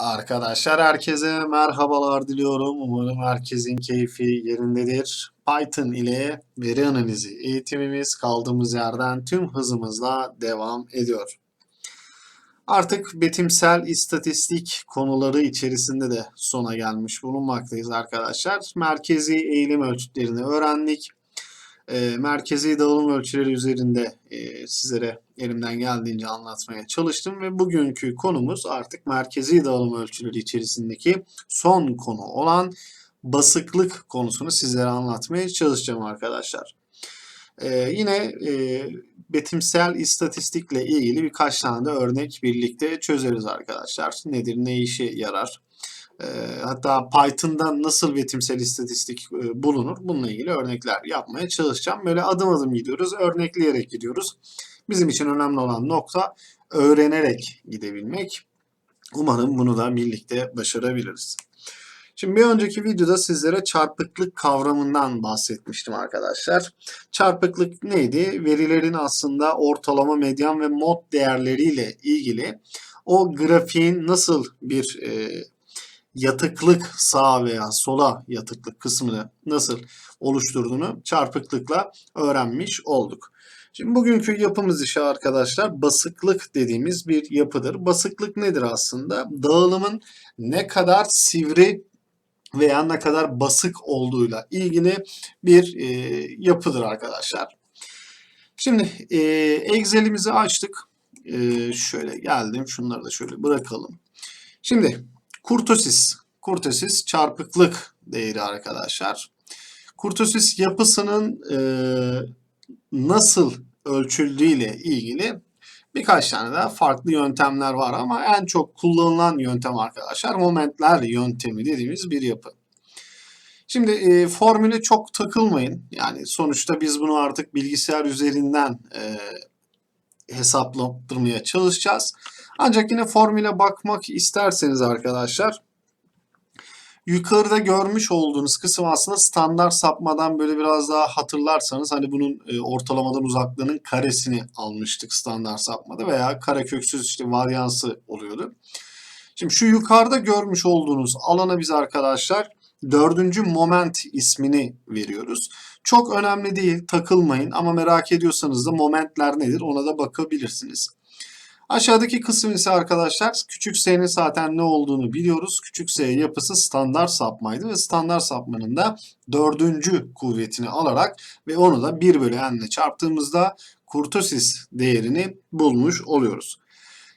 Arkadaşlar herkese merhabalar diliyorum. Umarım herkesin keyfi yerindedir. Python ile veri analizi eğitimimiz kaldığımız yerden tüm hızımızla devam ediyor. Artık betimsel istatistik konuları içerisinde de sona gelmiş bulunmaktayız arkadaşlar. Merkezi eğilim ölçütlerini öğrendik. E, merkezi dağılım ölçüleri üzerinde e, sizlere elimden geldiğince anlatmaya çalıştım ve bugünkü konumuz artık merkezi dağılım ölçüleri içerisindeki son konu olan basıklık konusunu sizlere anlatmaya çalışacağım arkadaşlar. Ee, yine e, betimsel istatistikle ilgili birkaç tane de örnek birlikte çözeriz arkadaşlar. Nedir, ne işe yarar? Ee, hatta Python'da nasıl betimsel istatistik e, bulunur? Bununla ilgili örnekler yapmaya çalışacağım. Böyle adım adım gidiyoruz, örnekleyerek gidiyoruz. Bizim için önemli olan nokta öğrenerek gidebilmek. Umarım bunu da birlikte başarabiliriz. Şimdi bir önceki videoda sizlere çarpıklık kavramından bahsetmiştim arkadaşlar. Çarpıklık neydi? Verilerin aslında ortalama, medyan ve mod değerleriyle ilgili o grafiğin nasıl bir e, yatıklık sağa veya sola yatıklık kısmını nasıl oluşturduğunu çarpıklıkla öğrenmiş olduk. Şimdi bugünkü yapımız işi arkadaşlar basıklık dediğimiz bir yapıdır. Basıklık nedir aslında? Dağılımın ne kadar sivri veya ne kadar basık olduğuyla ilgili bir e, yapıdır arkadaşlar. Şimdi e, Excel'imizi açtık. E, şöyle geldim. Şunları da şöyle bırakalım. Şimdi kurtosis. Kurtosis çarpıklık değeri arkadaşlar. Kurtosis yapısının e, nasıl ölçüldüğüyle ilgili birkaç tane daha farklı yöntemler var ama en çok kullanılan yöntem arkadaşlar momentler yöntemi dediğimiz bir yapı. Şimdi e, formüle çok takılmayın. Yani sonuçta biz bunu artık bilgisayar üzerinden e, hesaplattırmaya çalışacağız. Ancak yine formüle bakmak isterseniz arkadaşlar yukarıda görmüş olduğunuz kısım aslında standart sapmadan böyle biraz daha hatırlarsanız hani bunun e, ortalamadan uzaklığının karesini almıştık standart sapmada veya kareköksüz işte varyansı oluyordu. Şimdi şu yukarıda görmüş olduğunuz alana biz arkadaşlar dördüncü moment ismini veriyoruz. Çok önemli değil takılmayın ama merak ediyorsanız da momentler nedir ona da bakabilirsiniz. Aşağıdaki kısım ise arkadaşlar küçük s'nin zaten ne olduğunu biliyoruz. Küçük s yapısı standart sapmaydı ve standart sapmanın da dördüncü kuvvetini alarak ve onu da 1 bölü n ile çarptığımızda kurtosis değerini bulmuş oluyoruz.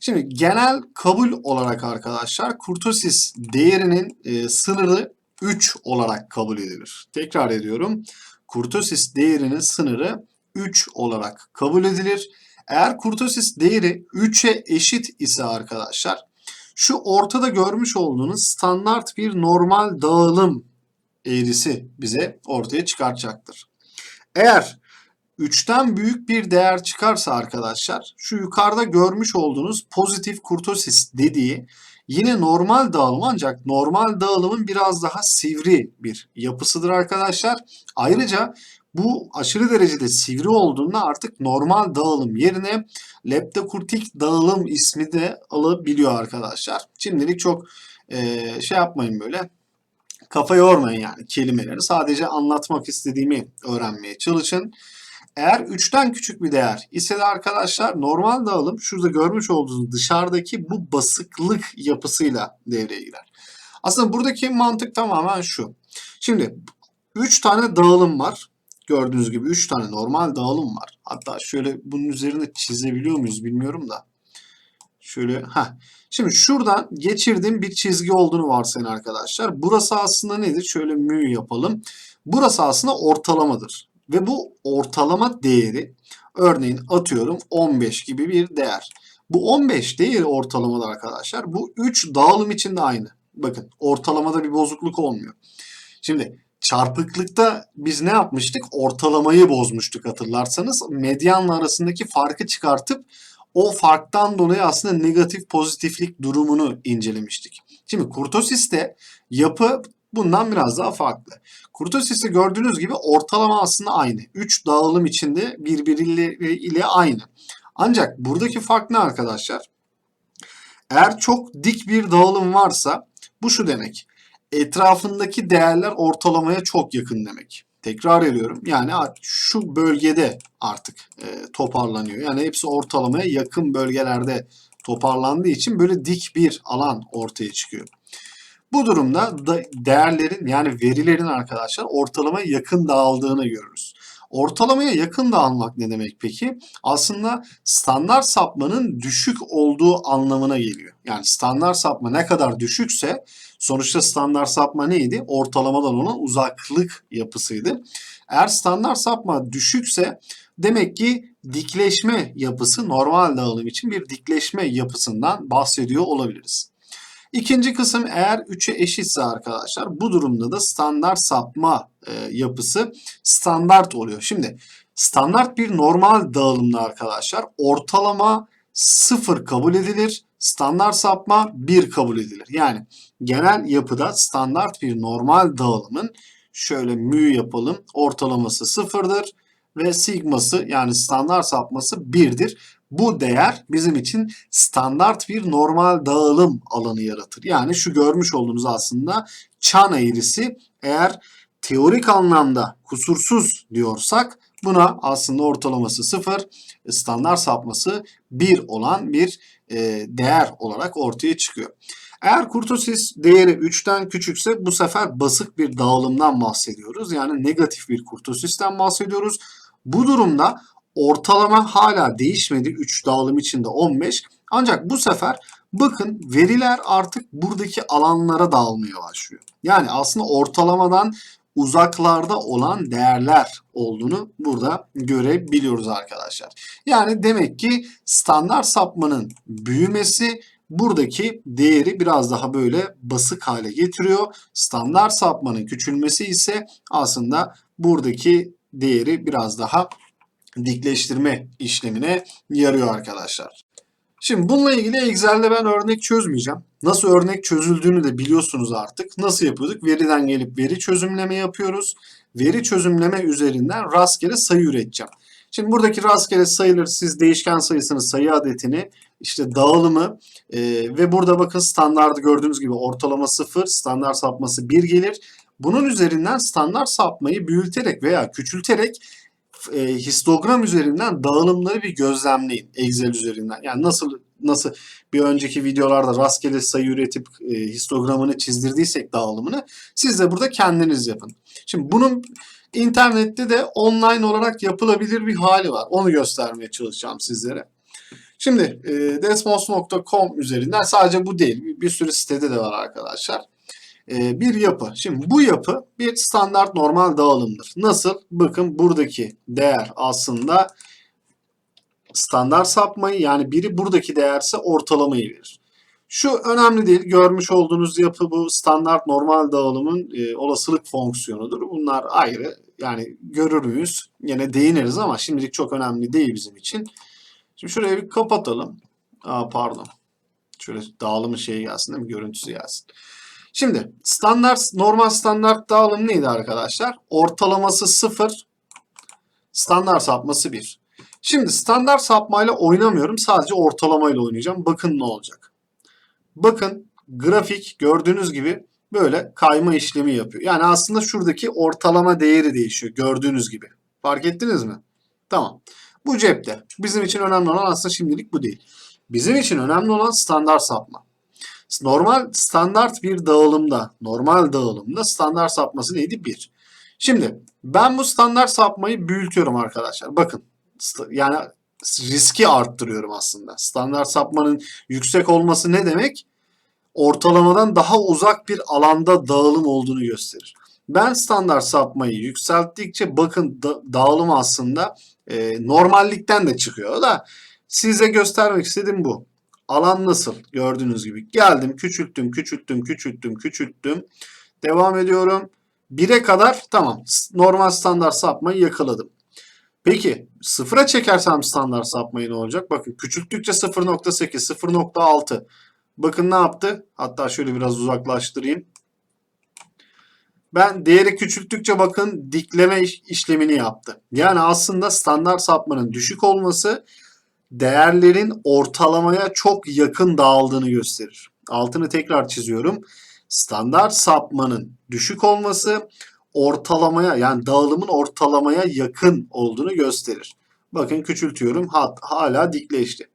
Şimdi genel kabul olarak arkadaşlar kurtosis değerinin e, sınırı 3 olarak kabul edilir. Tekrar ediyorum. Kurtosis değerinin sınırı 3 olarak kabul edilir. Eğer kurtosis değeri 3'e eşit ise arkadaşlar şu ortada görmüş olduğunuz standart bir normal dağılım eğrisi bize ortaya çıkartacaktır. Eğer 3'ten büyük bir değer çıkarsa arkadaşlar şu yukarıda görmüş olduğunuz pozitif kurtosis dediği yine normal dağılım ancak normal dağılımın biraz daha sivri bir yapısıdır arkadaşlar. Ayrıca bu aşırı derecede sivri olduğunda artık normal dağılım yerine leptokurtik dağılım ismi de alabiliyor arkadaşlar. Şimdilik çok e, şey yapmayın böyle kafa yormayın yani kelimeleri. Sadece anlatmak istediğimi öğrenmeye çalışın. Eğer 3'ten küçük bir değer ise de arkadaşlar normal dağılım şurada görmüş olduğunuz dışarıdaki bu basıklık yapısıyla devreye girer. Aslında buradaki mantık tamamen şu. Şimdi 3 tane dağılım var. Gördüğünüz gibi 3 tane normal dağılım var. Hatta şöyle bunun üzerine çizebiliyor muyuz bilmiyorum da. Şöyle ha. Şimdi şuradan geçirdiğim bir çizgi olduğunu varsayın arkadaşlar. Burası aslında nedir? Şöyle mü yapalım. Burası aslında ortalamadır. Ve bu ortalama değeri örneğin atıyorum 15 gibi bir değer. Bu 15 değeri ortalamada arkadaşlar. Bu 3 dağılım için de aynı. Bakın ortalamada bir bozukluk olmuyor. Şimdi çarpıklıkta biz ne yapmıştık? Ortalamayı bozmuştuk hatırlarsanız. Medyanla arasındaki farkı çıkartıp o farktan dolayı aslında negatif pozitiflik durumunu incelemiştik. Şimdi kurtosiste yapı bundan biraz daha farklı. Kurtosiste gördüğünüz gibi ortalama aslında aynı. 3 dağılım içinde birbiriyle ile aynı. Ancak buradaki fark ne arkadaşlar? Eğer çok dik bir dağılım varsa bu şu demek. Etrafındaki değerler ortalamaya çok yakın demek. Tekrar ediyorum. Yani şu bölgede artık e, toparlanıyor. Yani hepsi ortalamaya yakın bölgelerde toparlandığı için böyle dik bir alan ortaya çıkıyor. Bu durumda da değerlerin yani verilerin arkadaşlar ortalamaya yakın dağıldığını görürüz. Ortalamaya yakın dağılmak ne demek peki? Aslında standart sapmanın düşük olduğu anlamına geliyor. Yani standart sapma ne kadar düşükse sonuçta standart sapma neydi? Ortalamadan olan uzaklık yapısıydı. Eğer standart sapma düşükse demek ki dikleşme yapısı normal dağılım için bir dikleşme yapısından bahsediyor olabiliriz. İkinci kısım eğer 3'e eşitse arkadaşlar bu durumda da standart sapma e, yapısı standart oluyor. Şimdi standart bir normal dağılımda arkadaşlar ortalama 0 kabul edilir. Standart sapma 1 kabul edilir. Yani genel yapıda standart bir normal dağılımın şöyle mü yapalım ortalaması 0'dır ve sigması yani standart sapması 1'dir. Bu değer bizim için standart bir normal dağılım alanı yaratır. Yani şu görmüş olduğunuz aslında çan eğrisi eğer teorik anlamda kusursuz diyorsak buna aslında ortalaması 0, standart sapması 1 olan bir e, değer olarak ortaya çıkıyor. Eğer kurtosis değeri 3'ten küçükse bu sefer basık bir dağılımdan bahsediyoruz. Yani negatif bir kurtosisten bahsediyoruz. Bu durumda ortalama hala değişmedi. 3 dağılım içinde 15. Ancak bu sefer bakın veriler artık buradaki alanlara dağılmaya başlıyor. Yani aslında ortalamadan uzaklarda olan değerler olduğunu burada görebiliyoruz arkadaşlar. Yani demek ki standart sapmanın büyümesi buradaki değeri biraz daha böyle basık hale getiriyor. Standart sapmanın küçülmesi ise aslında buradaki değeri biraz daha dikleştirme işlemine yarıyor arkadaşlar. Şimdi bununla ilgili Excel'de ben örnek çözmeyeceğim. Nasıl örnek çözüldüğünü de biliyorsunuz artık. Nasıl yapıyorduk? Veriden gelip veri çözümleme yapıyoruz. Veri çözümleme üzerinden rastgele sayı üreteceğim. Şimdi buradaki rastgele sayıları siz değişken sayısını, sayı adetini, işte dağılımı e, ve burada bakın standartı gördüğünüz gibi ortalama 0, standart sapması 1 gelir. Bunun üzerinden standart sapmayı büyüterek veya küçülterek e, histogram üzerinden dağılımları bir gözlemleyin Excel üzerinden. Yani nasıl nasıl bir önceki videolarda rastgele sayı üretip e, histogramını çizdirdiysek dağılımını siz de burada kendiniz yapın. Şimdi bunun internette de online olarak yapılabilir bir hali var. Onu göstermeye çalışacağım sizlere. Şimdi e, desmos.com üzerinden sadece bu değil bir sürü sitede de var arkadaşlar. E, bir yapı. Şimdi bu yapı bir standart normal dağılımdır. Nasıl? Bakın buradaki değer aslında standart sapmayı yani biri buradaki değerse ortalamayı verir. Şu önemli değil. Görmüş olduğunuz yapı bu standart normal dağılımın e, olasılık fonksiyonudur. Bunlar ayrı. Yani görür müyüz? Yine değiniriz ama şimdilik çok önemli değil bizim için. Şimdi şurayı bir kapatalım. Aa, pardon. Şöyle dağılımın şeyi gelsin değil mi? Görüntüsü gelsin. Şimdi standart normal standart dağılım neydi arkadaşlar? Ortalaması 0, standart sapması 1. Şimdi standart sapmayla oynamıyorum. Sadece ortalamayla oynayacağım. Bakın ne olacak. Bakın grafik gördüğünüz gibi böyle kayma işlemi yapıyor. Yani aslında şuradaki ortalama değeri değişiyor gördüğünüz gibi. Fark ettiniz mi? Tamam. Bu cepte. Bizim için önemli olan aslında şimdilik bu değil. Bizim için önemli olan standart sapma. Normal standart bir dağılımda, normal dağılımda standart sapması neydi? 1. Şimdi ben bu standart sapmayı büyütüyorum arkadaşlar. Bakın yani riski arttırıyorum aslında. Standart sapmanın yüksek olması ne demek? Ortalamadan daha uzak bir alanda dağılım olduğunu gösterir. Ben standart sapmayı yükselttikçe bakın da, dağılım aslında e, normallikten de çıkıyor da size göstermek istediğim bu. Alan nasıl? Gördüğünüz gibi. Geldim, küçülttüm, küçülttüm, küçülttüm, küçülttüm. Devam ediyorum. 1'e kadar tamam. Normal standart sapmayı yakaladım. Peki sıfıra çekersem standart sapmayı ne olacak? Bakın küçülttükçe 0.8, 0.6. Bakın ne yaptı? Hatta şöyle biraz uzaklaştırayım. Ben değeri küçülttükçe bakın dikleme işlemini yaptı. Yani aslında standart sapmanın düşük olması değerlerin ortalamaya çok yakın dağıldığını gösterir. Altını tekrar çiziyorum. Standart sapmanın düşük olması ortalamaya yani dağılımın ortalamaya yakın olduğunu gösterir. Bakın küçültüyorum. Hat, hala dikleşti.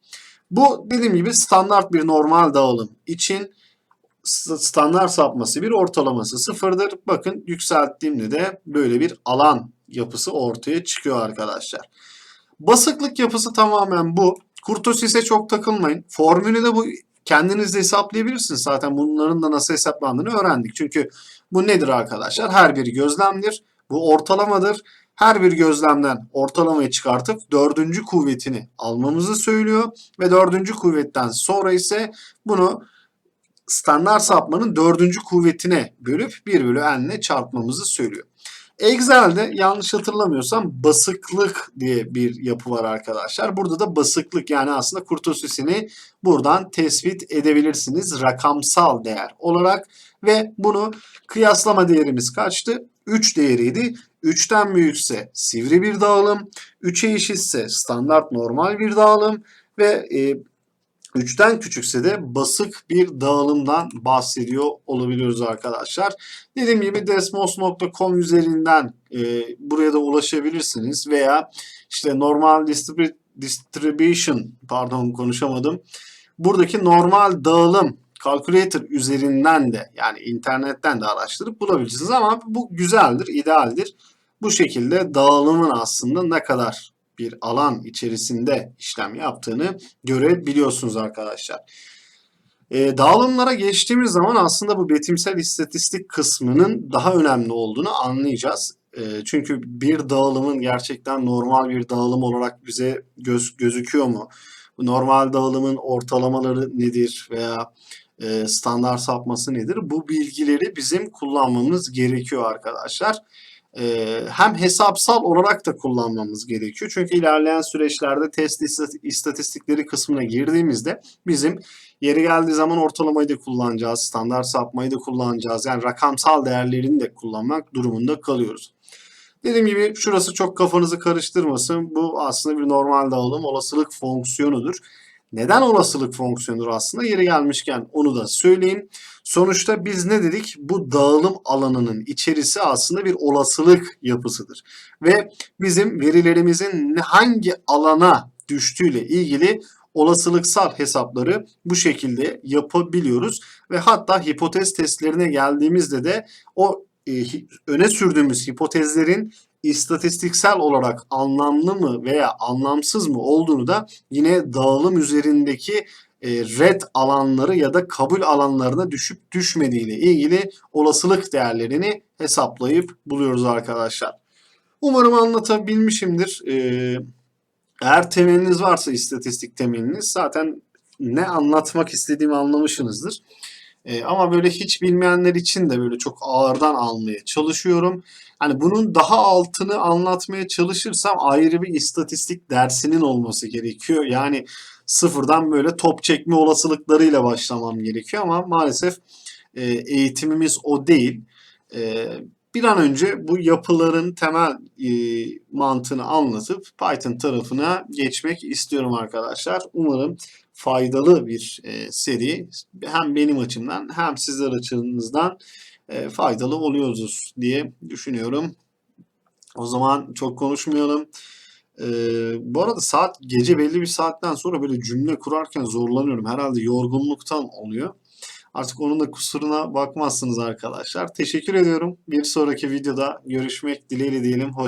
Bu dediğim gibi standart bir normal dağılım için st- standart sapması bir ortalaması sıfırdır. Bakın yükselttiğimde de böyle bir alan yapısı ortaya çıkıyor arkadaşlar. Basıklık yapısı tamamen bu. Kurtosis'e çok takılmayın. Formülü de bu kendiniz de hesaplayabilirsiniz. Zaten bunların da nasıl hesaplandığını öğrendik. Çünkü bu nedir arkadaşlar? Her bir gözlemdir. Bu ortalamadır. Her bir gözlemden ortalamayı çıkartıp dördüncü kuvvetini almamızı söylüyor. Ve dördüncü kuvvetten sonra ise bunu standart sapmanın dördüncü kuvvetine bölüp 1 bölü n'le çarpmamızı söylüyor. Excel'de yanlış hatırlamıyorsam basıklık diye bir yapı var arkadaşlar. Burada da basıklık yani aslında kurtosisini buradan tespit edebilirsiniz rakamsal değer olarak ve bunu kıyaslama değerimiz kaçtı? 3 değeriydi. 3'ten büyükse sivri bir dağılım, 3'e eşitse standart normal bir dağılım ve e, 3'ten küçükse de basık bir dağılımdan bahsediyor olabiliyoruz arkadaşlar. Dediğim gibi desmos.com üzerinden e, buraya da ulaşabilirsiniz veya işte normal distribu- distribution pardon konuşamadım. Buradaki normal dağılım calculator üzerinden de yani internetten de araştırıp bulabilirsiniz ama bu güzeldir, idealdir. Bu şekilde dağılımın aslında ne kadar bir alan içerisinde işlem yaptığını görebiliyorsunuz arkadaşlar. E, dağılımlara geçtiğimiz zaman aslında bu betimsel istatistik kısmının daha önemli olduğunu anlayacağız. E, çünkü bir dağılımın gerçekten normal bir dağılım olarak bize göz, gözüküyor mu? Normal dağılımın ortalamaları nedir veya e, standart sapması nedir? Bu bilgileri bizim kullanmamız gerekiyor arkadaşlar hem hesapsal olarak da kullanmamız gerekiyor. Çünkü ilerleyen süreçlerde test istat- istatistikleri kısmına girdiğimizde bizim yeri geldiği zaman ortalamayı da kullanacağız, standart sapmayı da kullanacağız. Yani rakamsal değerlerini de kullanmak durumunda kalıyoruz. Dediğim gibi şurası çok kafanızı karıştırmasın. Bu aslında bir normal dağılım olasılık fonksiyonudur. Neden olasılık fonksiyonudur aslında? Yeri gelmişken onu da söyleyeyim. Sonuçta biz ne dedik? Bu dağılım alanının içerisi aslında bir olasılık yapısıdır. Ve bizim verilerimizin hangi alana düştüğüyle ilgili olasılıksal hesapları bu şekilde yapabiliyoruz. Ve hatta hipotez testlerine geldiğimizde de o e, öne sürdüğümüz hipotezlerin istatistiksel olarak anlamlı mı veya anlamsız mı olduğunu da yine dağılım üzerindeki e, red alanları ya da kabul alanlarına düşüp düşmediği ile ilgili olasılık değerlerini hesaplayıp buluyoruz arkadaşlar. Umarım anlatabilmişimdir. Ee, eğer temeliniz varsa istatistik temeliniz zaten ne anlatmak istediğimi anlamışsınızdır. Ee, ama böyle hiç bilmeyenler için de böyle çok ağırdan almaya çalışıyorum. Hani bunun daha altını anlatmaya çalışırsam ayrı bir istatistik dersinin olması gerekiyor. Yani sıfırdan böyle top çekme olasılıklarıyla başlamam gerekiyor ama maalesef e, eğitimimiz o değil. E, bir an önce bu yapıların temel e, mantığını anlatıp Python tarafına geçmek istiyorum arkadaşlar. Umarım faydalı bir e, seri hem benim açımdan hem sizler açınızdan e, faydalı oluyoruz diye düşünüyorum. O zaman çok konuşmayalım. Ee, bu arada saat gece belli bir saatten sonra böyle cümle kurarken zorlanıyorum. Herhalde yorgunluktan oluyor. Artık onun da kusuruna bakmazsınız arkadaşlar. Teşekkür ediyorum. Bir sonraki videoda görüşmek dileğiyle diyelim. Hoş